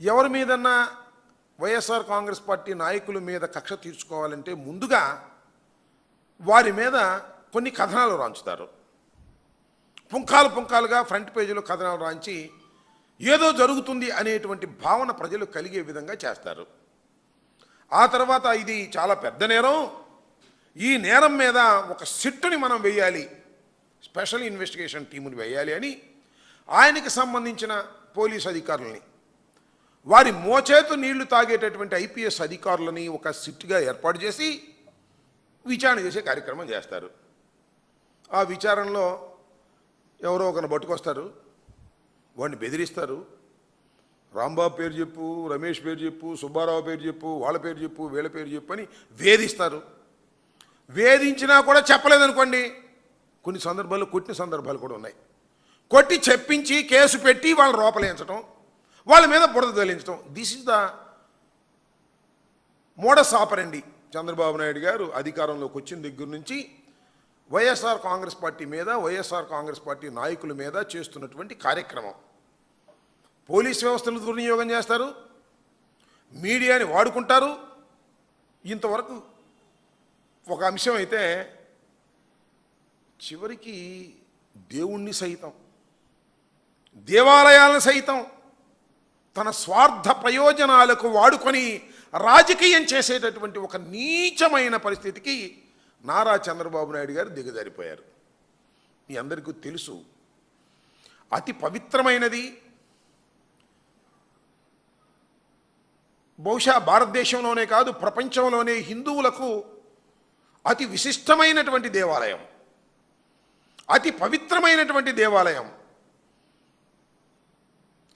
ఎవరి మీదన్నా వైఎస్ఆర్ కాంగ్రెస్ పార్టీ నాయకుల మీద కక్ష తీర్చుకోవాలంటే ముందుగా వారి మీద కొన్ని కథనాలు రాంచుతారు. పుంకాలు పుంకాలుగా ఫ్రంట్ పేజీలో కథనాలు రాంచి ఏదో జరుగుతుంది అనేటువంటి భావన ప్రజలు కలిగే విధంగా చేస్తారు. ఆ తర్వాత ఇది చాలా పెద్ద నేరం. ఈ నేరం మీద ఒక సిట్టుని మనం వేయాలి. స్పెషల్ ఇన్వెస్టిగేషన్ టీముని వేయాలి అని ఆయనకి సంబంధించిన పోలీస్ అధికారుల్ని. వారి మోచేతు నీళ్ళు తాగేటటువంటి ఐపీఎస్ అధికారులని ఒక సిట్గా ఏర్పాటు చేసి విచారణ చేసే కార్యక్రమం చేస్తారు. ఆ విచారణలో ఎవరో ఒకరిని పట్టుకొస్తారు వాడిని బెదిరిస్తారు. రాంబాబు పేరు చెప్పు రమేష్ పేరు చెప్పు సుబ్బారావు పేరు చెప్పు వాళ్ళ పేరు చెప్పు వీళ్ళ పేరు చెప్పు అని వేధిస్తారు. వేధించినా కూడా చెప్పలేదనుకోండి. కొన్ని సందర్భాల్లో కొట్టిన సందర్భాలు కూడా ఉన్నాయి. కొట్టి చెప్పించి కేసు పెట్టి వాళ్ళు లోపలేంచడం వాళ్ళ మీద బురద తగిలించడం. This is the modus operandi Chandrababu Naidu గారు అధికారంలోకి వచ్చిన దగ్గర నుంచి వైఎస్ఆర్ కాంగ్రెస్ పార్టీ మీద వైఎస్ఆర్ కాంగ్రెస్ పార్టీ నాయకుల మీద చేస్తున్నటువంటి కార్యక్రమం. పోలీస్ వ్యవస్థను దుర్వినియోగం చేస్తారు. మీడియాని వాడుకుంటారు. ఇంతవరకు ఒక అంశం అయితే చివరికి దేవుణ్ణి సైతం దేవాలయాలను సైతం తన స్వార్థ ప్రయోజనాలకు వాడుకొని రాజకీయం చేసేటటువంటి ఒక నీచమైన పరిస్థితికి నారా చంద్రబాబు నాయుడు గారు దిగజారిపోయారు. మీ అందరికీ తెలుసు అతి పవిత్రమైనది బహుశా భారతదేశంలోనే కాదు ప్రపంచంలోనే హిందువులకు అతి విశిష్టమైనటువంటి దేవాలయం. అతి పవిత్రమైనటువంటి దేవాలయం.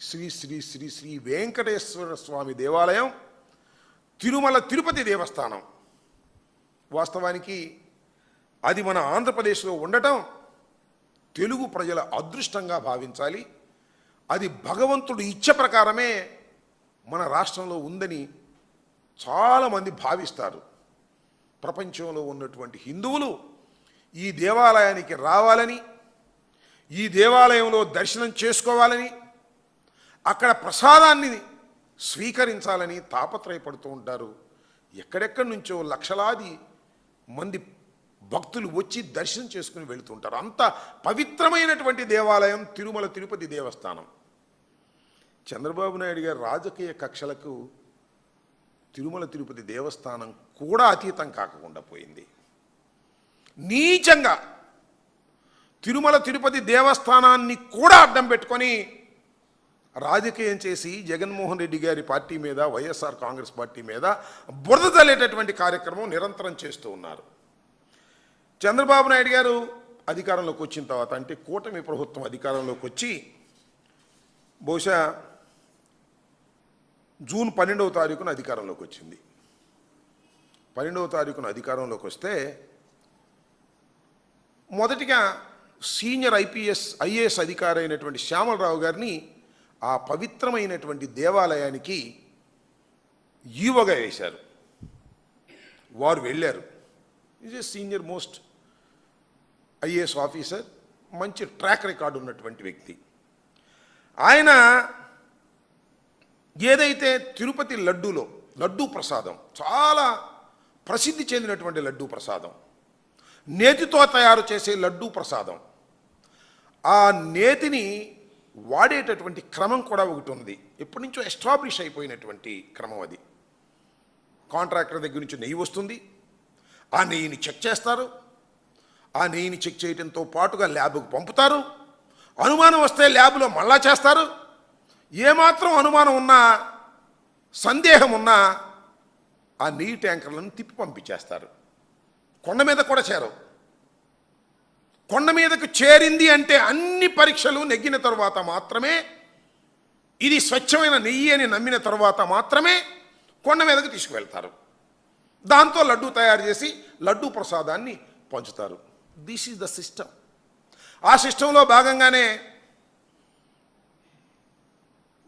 శ్రీ శ్రీ శ్రీ శ్రీ వెంకటేశ్వర స్వామి దేవాలయం తిరుమల తిరుపతి దేవస్థానం. వాస్తవానికి అది మన ఆంధ్రప్రదేశ్లో ఉండటం తెలుగు ప్రజల అదృష్టంగా భావించాలి. అది భగవంతుడు ఇచ్చ ప్రకారమే మన రాష్ట్రంలో ఉందని చాలామంది భావిస్తారు. ప్రపంచంలో ఉన్నటువంటి హిందువులు ఈ దేవాలయానికి రావాలని ఈ దేవాలయంలో దర్శనం చేసుకోవాలని అక్కడ ప్రసాదాన్ని స్వీకరించాలని తాపత్రయపడుతూ ఉంటారు. ఎక్కడెక్కడి నుంచో లక్షలాది మంది భక్తులు వచ్చి దర్శనం చేసుకుని వెళుతుంటారు అంత పవిత్రమైనటువంటి దేవాలయం తిరుమల తిరుపతి దేవస్థానం. చంద్రబాబు నాయుడు గారి రాజకీయ కక్షలకు తిరుమల తిరుపతి దేవస్థానం కూడా అతీతం కాకుండా పోయింది. నీచంగా తిరుమల తిరుపతి దేవస్థానాన్ని కూడా అడ్డం పెట్టుకొని రాజకీయం చేసి జగన్మోహన్ రెడ్డి గారి పార్టీ మీద వైఎస్ఆర్ కాంగ్రెస్ పార్టీ మీద బురద తల్లేటటువంటి కార్యక్రమం నిరంతరం చేస్తూ ఉన్నారు. చంద్రబాబు నాయుడు గారు అధికారంలోకి వచ్చిన తర్వాత అంటే కూటమి ప్రభుత్వం అధికారంలోకి వచ్చి బహుశా జూన్ పన్నెండవ తారీఖున అధికారంలోకి వచ్చింది. పన్నెండవ తారీఖున అధికారంలోకి వస్తే మొదటిగా సీనియర్ ఐపీఎస్ ఐఏఎస్ అధికారి అయినటువంటి శ్యామలరావు గారిని ఆ పవిత్రమైనటువంటి దేవాలయానికి ఈవగా వేశారు. వారు వెళ్ళారు. Is a senior most IAS officer మంచి ట్రాక్ రికార్డు ఉన్నటువంటి వ్యక్తి. ఆయన ఏదైతే తిరుపతి లడ్డూలో లడ్డూ ప్రసాదం చాలా ప్రసిద్ధి చెందినటువంటి లడ్డూ ప్రసాదం నేతితో తయారు చేసే లడ్డూ ప్రసాదం ఆ నేతిని వాడేటటువంటి క్రమం కూడా ఒకటి ఉంది ఎప్పటి నుంచో ఎస్టాబ్లిష్ అయిపోయినటువంటి క్రమం అది. కాంట్రాక్టర్ దగ్గర నుంచి నెయ్యి వస్తుంది. ఆ నెయ్యిని చెక్ చేస్తారు. ఆ నెయ్యిని చెక్ చేయడంతో పాటుగా ల్యాబ్కు పంపుతారు. అనుమానం వస్తే ల్యాబ్లో మళ్ళా చేస్తారు. ఏమాత్రం అనుమానం ఉన్నా సందేహం ఉన్నా ఆ నెయ్యి ట్యాంకర్లను తిప్పి పంపించేస్తారు. కొండ మీద కూడా చేరవు. కొండ మీదకు చేరింది అంటే అన్ని పరీక్షలు నెగ్గిన తర్వాత మాత్రమే ఇది స్వచ్ఛమైన నెయ్యి అని నమ్మిన తర్వాత మాత్రమే కొండ మీదకు తీసుకువెళ్తారు. దాంతో లడ్డు తయారు చేసి లడ్డు ప్రసాదాన్ని పంచుతారు. దిస్ ఈజ్ ద సిస్టమ్ ఆ సిస్టంలో భాగంగానే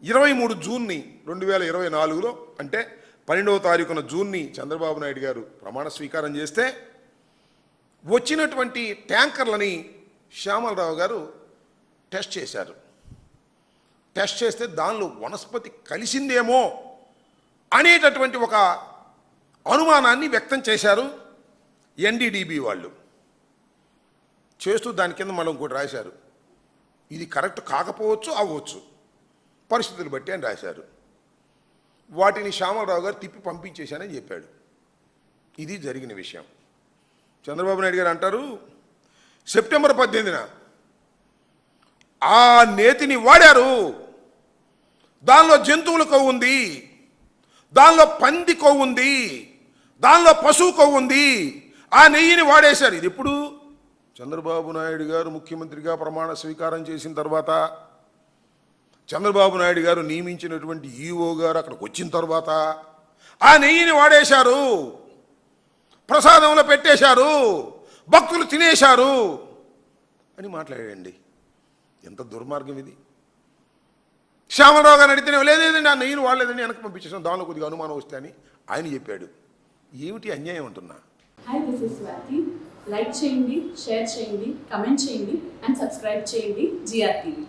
ఇరవై మూడు జూన్ని రెండు వేల ఇరవై నాలుగులో అంటే పన్నెండవ తారీఖున జూన్ని చంద్రబాబు నాయుడు గారు ప్రమాణ స్వీకారం చేస్తే వచ్చినటువంటి ట్యాంకర్లని శ్యామలరావు గారు టెస్ట్ చేశారు. టెస్ట్ చేస్తే దానిలో వనస్పతి కలిసిందేమో అనేటటువంటి ఒక అనుమానాన్ని వ్యక్తం చేశారు ఎన్డీడీబీ వాళ్ళు. చేస్తూ దాని కింద మనం ఇంకోటి రాశారు. ఇది కరెక్ట్ కాకపోవచ్చు అవ్వచ్చు. పరిస్థితులు బట్టి అని రాశారు. వాటిని శ్యామలరావు గారు తిప్పి పంపించేశానని చెప్పాడు. ఇది జరిగిన విషయం. చంద్రబాబు నాయుడు గారు అంటారు సెప్టెంబర్ పద్దెనిమిదిన ఆ నేతిని వాడారు. దానిలో జంతువుల కొవ్వు ఉంది దానిలో పంది కొవ్వు ఉంది దానిలో పశువు కొవ్వు ఉంది ఆ నెయ్యిని వాడేశారు. ఇది ఎప్పుడు? చంద్రబాబు నాయుడు గారు ముఖ్యమంత్రిగా ప్రమాణ స్వీకారం చేసిన తర్వాత చంద్రబాబు నాయుడు గారు నియమించినటువంటి ఈఓ గారు అక్కడికి వచ్చిన తర్వాత ఆ నెయ్యిని వాడేశారు. ప్రసాదంలో పెట్టేశారు భక్తులు తినేశారు అని మాట్లాడండి ఎంత దుర్మార్గం ఇది. శ్యామరావు గారు అడిగితే లేదేదండి ఆ నేను వాడలేదని వెనక్కి పంపించేసాం దానిలో కొద్దిగా అనుమానం వస్తే అని ఆయన చెప్పాడు. ఏమిటి అన్యాయం అంటున్నా? Hi this is Swathi like చేయండి షేర్ చేయండి కమెంట్ చేయండి అండ్ సబ్స్క్రైబ్ చేయండి జిఆర్టీవీ